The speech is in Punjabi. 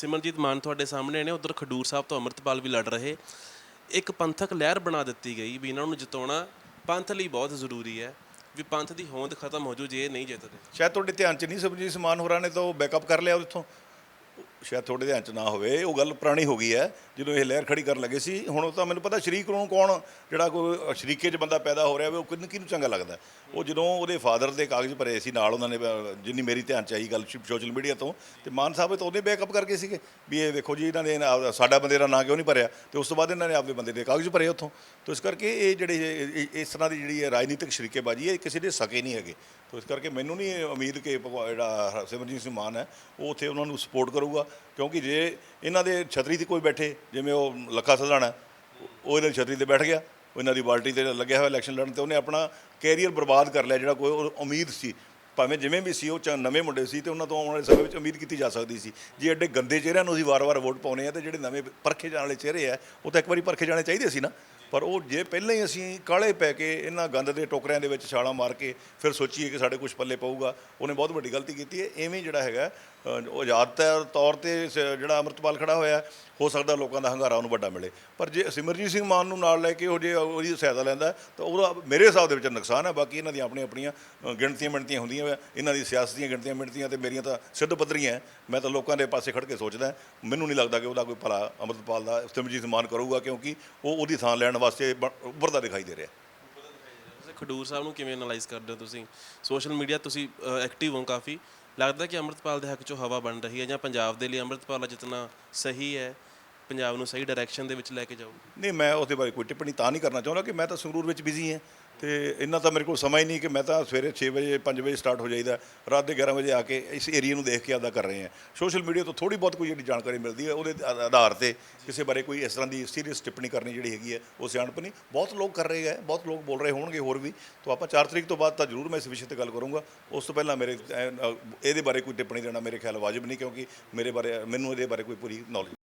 ਸਿਮਰਜੀਤ ਮਾਨ ਤੁਹਾਡੇ ਸਾਹਮਣੇ ਨੇ, ਉਧਰ ਖਡੂਰ ਸਾਹਿਬ ਤੋਂ ਅੰਮ੍ਰਿਤਪਾਲ ਵੀ ਲੜ ਰਹੇ। ਇੱਕ ਪੰਥਕ ਲਹਿਰ ਬਣਾ ਦਿੱਤੀ ਗਈ ਵੀ ਇਹਨਾਂ ਨੂੰ ਜਿਤਾਉਣਾ ਪੰਥ ਲਈ ਬਹੁਤ ਜ਼ਰੂਰੀ ਹੈ, ਵੀ ਪੰਥ ਦੀ ਹੋਂਦ ਖਤਮ ਹੋ ਜੂ, ਜੇ ਇਹ ਨਹੀਂ ਜਿੱਤਦੇ। ਸ਼ਾਇਦ ਤੁਹਾਡੇ ਧਿਆਨ 'ਚ ਨਹੀਂ ਸਮਝੀ ਸਮਾਨ ਹੋਰਾਂ ਨੇ ਤਾਂ ਉਹ ਬੈਕਅਪ ਕਰ ਲਿਆ ਉੱਥੋਂ। ਸ਼ਾਇਦ ਤੁਹਾਡੇ ਧਿਆਨ 'ਚ ਨਾ ਹੋਵੇ, ਉਹ ਗੱਲ ਪੁਰਾਣੀ ਹੋ ਗਈ ਹੈ, ਜਦੋਂ ਇਹ ਲਹਿਰ ਖੜੀ ਕਰਨ ਲੱਗੇ ਸੀ, ਹੁਣ ਉਹ ਤਾਂ ਮੈਨੂੰ ਪਤਾ ਸ਼ਰੀਕ ਨੂੰ ਕੌਣ, ਜਿਹੜਾ ਕੋਈ ਸ਼ਰੀਕੇ 'ਚ ਬੰਦਾ ਪੈਦਾ ਹੋ ਰਿਹਾ ਵੇ ਉਹ ਕਿਹਨੂੰ ਕਿਹਨੂੰ ਚੰਗਾ ਲੱਗਦਾ? ਉਹ ਜਦੋਂ ਉਹਦੇ ਫਾਦਰ ਦੇ ਕਾਗਜ਼ ਭਰੇ ਸੀ, ਨਾਲ ਉਹਨਾਂ ਨੇ, ਜਿੰਨੀ ਮੇਰੀ ਧਿਆਨ 'ਚ ਆਈ ਗੱਲ ਸੋਸ਼ਲ ਮੀਡੀਆ ਤੋਂ, ਤੇ ਮਾਨ ਸਾਹਿਬ ਤਾਂ ਉਹਦੇ ਬੈਕਅਪ ਕਰਕੇ ਸੀਗੇ, ਵੀ ਇਹ ਵੇਖੋ ਜੀ, ਇਹਨਾਂ ਨੇ ਸਾਡਾ ਬੰਦੇ ਦਾ ਨਾਂ ਕਿਉਂ ਨਹੀਂ ਭਰਿਆ? ਤੇ ਉਸ ਤੋਂ ਬਾਅਦ ਇਹਨਾਂ ਨੇ ਆਪਦੇ ਬੰਦੇ ਦੇ ਕਾਗਜ਼ ਭਰੇ ਉੱਥੋਂ। ਤੋਂ ਇਸ ਕਰਕੇ ਇਹ ਜਿਹੜੇ ਇਸ ਤਰ੍ਹਾਂ ਦੀ ਜਿਹੜੀ ਹੈ ਰਾਜਨੀਤਿਕ ਸ਼ਰੀਕੇਬਾਜ਼ੀ ਹੈ, ਇਹ ਕਿਸੇ ਦੇ ਸਕੇ ਨਹੀਂ ਹੈਗੇ। ਤੋਂ ਇਸ ਕਰਕੇ ਮੈਨੂੰ ਨਹੀਂ ਉਮੀਦ ਕਿ ਭਗਵਾ- ਜਿਹੜਾ ਸਿਮਰਜੀਤ ਸਿੰਘ ਮਾਨ ਹੈ, ਉਹ ਉੱਥੇ ਉਹਨਾਂ ਨੂੰ ਸਪੋਰਟ ਕਰੂਗਾ, ਕਿਉਂਕਿ ਜੇ ਇਹਨਾਂ ਦੇ ਛਤਰੀ ਤੇ ਕੋਈ ਬੈਠੇ, ਜਿਵੇਂ ਉਹ ਲੱਖਾ ਸਧਾਣਾ ਉਹ ਇਹਨਾਂ ਦੀ ਛਤਰੀ ਤੇ ਬੈਠ ਗਿਆ, ਉਹ ਇਹਨਾਂ ਦੀ ਪਾਰਟੀ ਤੇ ਲੱਗਿਆ ਹੋਇਆ ਇਲੈਕਸ਼ਨ ਲੜਨ ਤੇ ਉਹਨੇ ਆਪਣਾ ਕੈਰੀਅਰ ਬਰਬਾਦ ਕਰ ਲਿਆ, ਜਿਹੜਾ ਕੋਈ ਉਹ ਉਮੀਦ ਸੀ। ਭਾਵੇਂ ਜਿਵੇਂ ਵੀ ਸੀ, ਉਹ ਚ ਨਵੇਂ ਮੁੰਡੇ ਸੀ ਤੇ ਉਹਨਾਂ ਤੋਂ ਆਉਣ ਵਾਲੇ ਸਮੇਂ ਵਿੱਚ ਉਮੀਦ ਕੀਤੀ ਜਾ ਸਕਦੀ ਸੀ। ਜੇ ਐਡੇ ਗੰਦੇ ਚਿਹਰਿਆਂ ਨੂੰ ਅਸੀਂ ਵਾਰ-ਵਾਰ ਵੋਟ ਪਾਉਨੇ ਆ ਤੇ ਜਿਹੜੇ ਨਵੇਂ ਪਰਖੇ ਜਾਣ ਵਾਲੇ ਚਿਹਰੇ ਆ, ਉਹ ਤਾਂ ਇੱਕ ਵਾਰੀ ਪਰਖੇ ਜਾਣੇ ਚਾਹੀਦੇ ਸੀ ਨਾ। ਪਰ ਉਹ ਜੇ ਪਹਿਲਾਂ ਹੀ ਅਸੀਂ ਕਾਲੇ ਪੈ ਕੇ ਇਹਨਾਂ ਗੰਦ ਦੇ ਟੋਕਰਿਆਂ ਦੇ ਵਿੱਚ ਛਾਲਾਂ ਮਾਰ ਕੇ ਫਿਰ ਸੋਚੀਏ ਕਿ ਸਾਡੇ ਕੁਝ ਪੱਲੇ ਪਊਗਾ ਉਹਨੇ ਬਹੁਤ ਵੱਡੀ ਗਲਤੀ ਕੀਤੀ ਹੈ। ਐਵੇਂ ਜਿਹੜਾ ਹੈਗਾ ਅ, ਉਹ ਆਜ਼ਾਦ ਤੌਰ- ਤੇ ਸ- ਜਿਹੜਾ ਅੰਮ੍ਰਿਤਪਾਲ ਖੜਾ ਹੋਇਆ ਹੋ ਸਕਦਾ ਲੋਕਾਂ ਦਾ ਹੰਗਾਰਾ ਉਹਨੂੰ ਵੱਡਾ ਮਿਲੇ। ਪਰ ਜੇ ਸਿਮਰਜੀਤ ਸਿੰਘ ਮਾਨ ਨੂੰ ਨਾਲ ਲੈ ਕੇ ਉਹ ਜੇ ਉਹਦੀ ਸਹਾਇਤਾ ਲੈਂਦਾ ਤਾਂ ਉਹਦਾ ਮੇਰੇ ਹਿਸਾਬ ਦੇ ਵਿੱਚ ਨੁਕਸਾਨ ਹੈ। ਬਾਕੀ ਇਹਨਾਂ ਦੀਆਂ ਆਪਣੀਆਂ ਆਪਣੀਆਂ ਗਿਣਤੀਆਂ ਮਿਣਤੀਆਂ ਹੁੰਦੀਆਂ ਵਾ। ਇਹਨਾਂ ਦੀ ਸਿਆਸਤੀਆਂ ਗਿਣਤੀਆਂ ਮਿਣਤੀਆਂ ਤੇ ਮੇਰੀਆਂ ਤਾਂ ਸਿੱਧ ਪੱਧਰੀਆਂ ਹੈ। ਮੈਂ ਤਾਂ ਲੋਕਾਂ ਦੇ ਪਾਸੇ ਖੜ ਕੇ ਸੋਚਦਾ ਮੈਨੂੰ ਨਹੀਂ ਲੱਗਦਾ ਕਿ ਉਹਦਾ ਕੋਈ ਭਲਾ ਅੰਮ੍ਰਿਤਪਾਲ ਦਾ ਸਿਮਰਜੀਤ ਮਾਨ ਕਰੂਗਾ ਕਿਉਂਕਿ ਉਹ ਉਹਦੀ ਥਾਂ ਲੈਣ ਵਾਸਤੇ ਬ- ਉੱਭਰਦਾ ਦਿਖਾਈ ਦੇ ਰਿਹਾ। ਤੁਸੀਂ ਖਡੂਰ ਸਾਹਿਬ ਨੂੰ ਕਿਵੇਂ ਐਨਾਲਾਈਜ਼ ਕਰਦੇ ਹੋ ਤੁਸੀਂ? ਸੋਸ਼ਲ ਮੀਡੀਆ ਤੁਸੀਂ ਐਕਟਿਵ ਹੋ ਕਾਫੀ। ਲੱਗਦਾ ਕਿ ਅੰਮ੍ਰਿਤਪਾਲ ਦੇ ਹੱਕ 'ਚੋਂ ਹਵਾ ਬਣ ਰਹੀ ਹੈ ਜਾਂ ਪੰਜਾਬ ਦੇ ਲਈ ਅੰਮ੍ਰਿਤਪਾਲ ਜਿਤਨਾ ਸਹੀ ਹੈ ਪੰਜਾਬ ਨੂੰ ਸਹੀ ਡਾਇਰੈਕਸ਼ਨ ਦੇ ਵਿੱਚ ਲੈ ਕੇ ਜਾਊਗੀ? ਨਹੀਂ ਮੈਂ ਉਹਦੇ ਬਾਰੇ ਕੋਈ ਟਿੱਪਣੀ ਤਾਂ ਨਹੀਂ ਕਰਨਾ ਚਾਹੁੰਦਾ ਕਿ ਮੈਂ ਤਾਂ ਸੰਗਰੂਰ ਵਿੱਚ ਬਿਜ਼ੀ ਹਾਂ। ਤੇ ਇੰਨਾ ਤਾਂ ਮੇਰੇ ਕੋਲ ਸਮਾਂ ਹੀ ਨਹੀਂ ਕਿ ਮੈਂ ਤਾਂ ਸਵੇਰੇ 6 ਵਜੇ 5 ਵਜੇ ਸਟਾਰਟ ਹੋ ਜਾਈਦਾ। ਰਾਤ ਦੇ 11 ਵਜੇ ਆ ਕੇ ਇਸ ਏਰੀਆ ਨੂੰ ਦੇਖ ਕੇ ਆਦਾ ਕਰ ਰਹੇ ਹਾਂ। ਸੋਸ਼ਲ ਮੀਡੀਆ ਤੋਂ ਥੋੜੀ ਬਹੁਤ ਕੋਈ ਜਿਹੜੀ ਜਾਣਕਾਰੀ ਮਿਲਦੀ ਹੈ, ਉਹਦੇ ਆਧਾਰ ਤੇ ਕਿਸੇ ਬਾਰੇ ਕੋਈ ਇਸ ਤਰ੍ਹਾਂ ਦੀ ਸੀਰੀਅਸ ਟਿੱਪਣੀ ਕਰਨੀ ਜਿਹੜੀ ਹੈਗੀ ਹੈ, ਉਹ ਸਿਆਣਪ ਨਹੀਂ। ਬਹੁਤ ਲੋਕ ਕਰ ਰਹੇ ਹੈ, ਬਹੁਤ ਲੋਕ ਬੋਲ ਰਹੇ ਹੋਣਗੇ ਹੋਰ ਵੀ। ਤਾਂ ਆਪਾਂ 4 ਤਰੀਕ ਤੋਂ ਬਾਅਦ ਤਾਂ ਜ਼ਰੂਰ ਮੈਂ ਇਸ ਵਿਸ਼ੇ ਤੇ ਗੱਲ ਕਰੂੰਗਾ। ਉਸ ਤੋਂ ਪਹਿਲਾਂ ਮੇਰੇ ਇਹਦੇ ਬਾਰੇ ਕੋਈ ਟਿੱਪਣੀ ਦੇਣਾ ਮੇਰੇ ਖਿਆਲ ਵਾਜਬ ਨਹੀਂ ਕਿਉਂਕਿ ਮੇਰੇ ਬਾਰੇ, ਮੈਨੂੰ ਇਹਦੇ ਬਾਰੇ ਕੋਈ ਪੂਰੀ ਨੌਲੇਜ